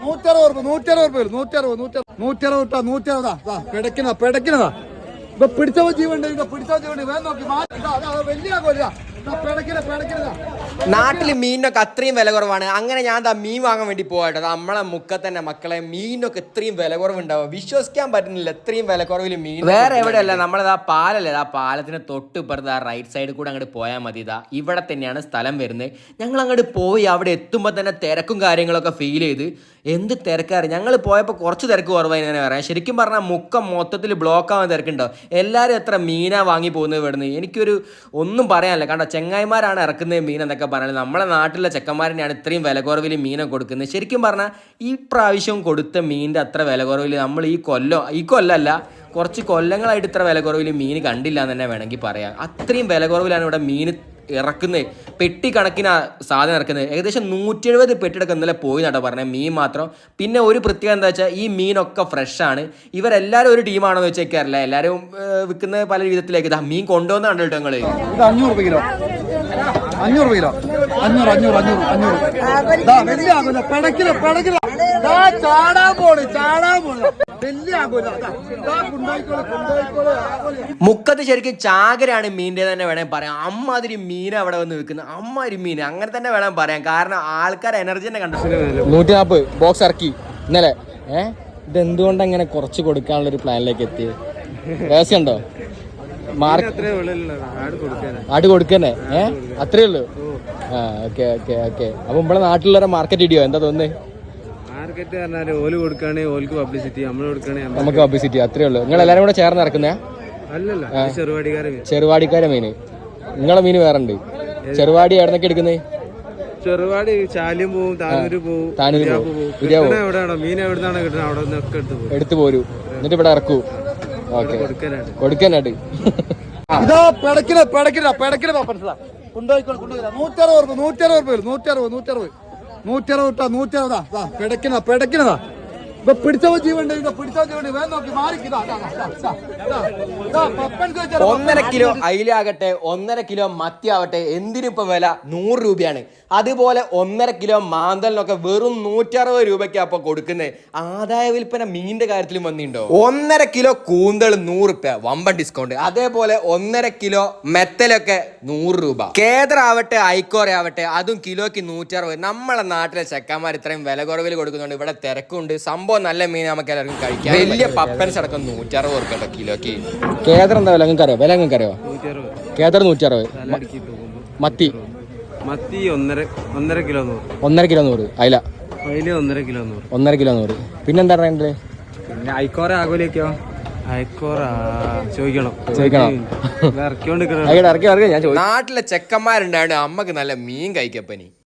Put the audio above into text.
നൂറ്ററുപത് നൂറ്ററുപത് നൂറ്ററുപത് നൂറ്ററുപത് നൂറ്ററുപത് നൂറ്ററുപതാ ദാ പിടക്കിന പിടക്കിനതാ ഇപ്പൊ പിടിച്ചവ ജീവണ്ട് പിടിച്ചവ ജീവണ്ട് വേഗം നോക്കി വലിയ കൊല്ല നാട്ടിൽ മീനിനൊക്കെ അത്രയും വില കുറവാണ്. അങ്ങനെ ഞാൻ ദാ മീൻ വാങ്ങാൻ വേണ്ടി പോകട്ടെ നമ്മളെ മുക്കത്തന്നെ മക്കളെ മീനിനൊക്കെ ഇത്രയും വില കുറവുണ്ടാവും. വിശ്വസിക്കാൻ പറ്റുന്നില്ല ഇത്രയും വില കുറവിൽ മീൻ വേറെ എവിടെയല്ല നമ്മളതാ പാലല്ലേ ആ പാലത്തിന് തൊട്ട് ഇപ്പുറത്ത് ആ റൈറ്റ് സൈഡിൽ കൂടെ അങ്ങോട്ട് പോയാൽ മതി. ഇതാ ഇവിടെ തന്നെയാണ് സ്ഥലം വരുന്നത്. ഞങ്ങൾ അങ്ങോട്ട് പോയി അവിടെ എത്തുമ്പോൾ തന്നെ തിരക്കും കാര്യങ്ങളൊക്കെ ഫീൽ ചെയ്ത് എന്ത് തിരക്കാറ് ഞങ്ങൾ പോയപ്പോൾ കുറച്ച് തിരക്ക് കുറവായി ഞാൻ പറയാം ശരിക്കും പറഞ്ഞാൽ മുക്കം മൊത്തത്തിൽ ബ്ലോക്ക് ആവാൻ തിരക്കുണ്ടാവും എല്ലാവരും എത്ര മീനാ വാങ്ങി പോകുന്നത് ഇവിടുന്ന്? എനിക്കൊരു ഒന്നും പറയാനില്ല. കണ്ടോ ചെങ്ങായിമാരാണ് ഇറക്കുന്നത് മീൻ എന്നൊക്കെ പറഞ്ഞാൽ നമ്മുടെ നാട്ടിലെ ചെക്കന്മാരനെയാണ് ഇത്രയും വില കുറവിൽ മീനെ കൊടുക്കുന്നത്. ശരിക്കും പറഞ്ഞാൽ ഈ പ്രാവശ്യം കൊടുത്ത മീനിന്റെ അത്ര വില കുറവിൽ നമ്മൾ ഈ കൊല്ലം ഈ കൊല്ലമല്ല കുറച്ച് കൊല്ലങ്ങളായിട്ട് ഇത്ര വില കുറവിൽ മീൻ കണ്ടില്ല എന്ന് തന്നെ വേണമെങ്കിൽ പറയാം. അത്രയും വില കുറവിലാണ് ഇവിടെ മീൻ ഇറക്കുന്നത് പെട്ടി കണക്കിന് സാധനം ഇറക്കുന്നത് ഏകദേശം നൂറ്റി എഴുപത് പെട്ടിയൊക്കെ ഇന്നലെ പോയി നട്ടോ പറഞ്ഞത് മീൻ മാത്രം. പിന്നെ ഒരു പ്രത്യേകത എന്താ വെച്ചാൽ ഈ മീനൊക്കെ ഫ്രഷാണ് ഇവരെല്ലാവരും ഒരു ടീമാണോ എന്ന് വെച്ചേക്കാറില്ല എല്ലാവരും വിൽക്കുന്ന പല വിധത്തിലേക്ക് ഇതാ മീൻ കൊണ്ടുവന്ന കണ്ടിട്ടോ നിങ്ങൾ ഇത് അഞ്ഞൂറ് കിലോ. അഞ്ഞൂറ് കിലോ. അഞ്ഞൂറ് അഞ്ഞൂറ് അഞ്ഞൂറ് അഞ്ഞൂറ്. ചാടാൻ പോണ് ചാടാൻ പോണ്. മുക്കത്ത് ശരിക്കും ചാകരാണ് മീനിന്റെ തന്നെ വേണേൽ പറയാം. അമ്മാതിരി മീൻ അവിടെ വന്ന് വിൽക്കുന്നത് അമ്മാതിരി മീൻ. അങ്ങനെ തന്നെ വേണം പറയാം കാരണം ആൾക്കാർ എനർജി തന്നെ കണ്ടു. നൂറ്റി നാൽപ്പത് ബോക്സ് ഇറക്കി. ഇന്നലെ. ഏ? ഇത് എന്തുകൊണ്ട് അങ്ങനെ കുറച്ച് കൊടുക്കാനുള്ള ഒരു പ്ലാനിലേക്ക് എത്തി രഹസ്യമുണ്ടോ? മാർക്ക് ആട് കൊടുക്കന്നെ. ഏഹ് അത്രേ ഉള്ളൂ? ആ ഓക്കെ ഓക്കെ ഓക്കെ. അപ്പൊ ഇവിടെ നാട്ടിലുള്ളവരെ മാർക്കറ്റ് ഇടിയോ? എന്താ തോന്നുന്നത് മാർക്കറ്റ് പറഞ്ഞാൽ ഓൽ കൊടുക്കുകയാണെങ്കിൽ ഓൽക്ക് പബ്ലിസിറ്റി നമ്മൾ കൊടുക്കുകയാണെങ്കിൽ നമുക്ക് പബ്ലിസിറ്റി അത്രേ ഉള്ളൂ. നിങ്ങൾ എല്ലാവരും കൂടെ ചേർന്ന് ഇറക്കുന്നേ അല്ലല്ല ചെറുവാടിക്കാരെ മീൻ. ചെറുവാടിക്കാരെ മീന് നിങ്ങളെ മീന് വേറെ ഉണ്ട്. ചെറുവാടി എവിടെന്നൊക്കെ എടുക്കുന്നത് ചെറുവാടി ചാലിയും പോവും താനൂര് പോവും താനൂര് പോവും. എവിടെയാണോ? മീൻ എവിടുന്നാണ് കിട്ടുന്നത്? അവിടെ നിന്നൊക്കെ എടുത്ത് പോകും എടുത്തു പോരൂ. എന്നിട്ട് ഇവിടെ ഇറക്കൂ. ഓക്കെ. കൊടുക്കാനായിട്ട്. ഇതാ പിടക്കില പിടക്കില പാപ്പൻസാ കൊണ്ടോയിക്കോളെ കൊണ്ടോയിക്കോളെ നൂറ്ററുപത് നൂറ്ററുപത് നൂറ്ററുപത് നൂറ്ററുപത്. നൂറ്ററുപത് നൂറ്റി നൂറ്ററുപതാ ദാ പിടക്കിന ഇപ്പൊ പിടിച്ചവ ജീവണ്ട് വേഗം നോക്കി മാറിക്കിതാ ഒന്നര കിലോ അയിലാകട്ടെ ഒന്നര കിലോ മത്തി ആവട്ടെ എന്തിനിപ്പോ വില? നൂറ് രൂപയാണ്. അതുപോലെ ഒന്നര കിലോ മാന്തലിനൊക്കെ വെറും നൂറ്ററുപത് രൂപയ്ക്ക് അപ്പൊ കൊടുക്കുന്നത് ആദായ വിൽപ്പന മീനിന്റെ കാര്യത്തിലും വന്നിട്ടുണ്ടോ? ഒന്നര കിലോ കൂന്തൽ നൂറ് രൂപ വമ്പൻ ഡിസ്കൗണ്ട് അതേപോലെ ഒന്നര കിലോ മെത്തലൊക്കെ നൂറ് രൂപ. കേദറാവട്ടെ ഐക്കോറ ആവട്ടെ അതും കിലോയ്ക്ക് നൂറ്ററുപത്. നമ്മളെ നാട്ടിലെ ചെക്കന്മാർ ഇത്രയും വില കുറവിൽ കൊടുക്കുന്നുണ്ട്. ഇവിടെ തിരക്കുണ്ട്. സംഭവം നല്ല മീൻ നമുക്ക് എല്ലാവർക്കും കഴിക്കാം. വലിയ പപ്പൻസ് അടക്കം നൂറ്ററുപത് ഉറുപ്പ്യ കേട്ടോ കിലോക്ക്? കേദർ എന്താ വില? അറിയോ വില അറിയോ കേദർ നൂറ്ററുപത്. മത്തി. മത്തി ഒന്നര ഒന്നര കിലോ നൂറ്. ഒന്നര കിലോ നൂറ്. അയില. അയില ഒന്നര കിലോ നൂറ്. ഒന്നര കിലോ നൂറ്. പിന്നെന്താ പറയണ്ടത് പിന്നെ ഐക്കോറ ഞാൻ നാട്ടിലെ ചെക്കന്മാരുണ്ടായോണ്ട് അമ്മയ്ക്ക് നല്ല മീൻ കഴിക്കപ്പനി.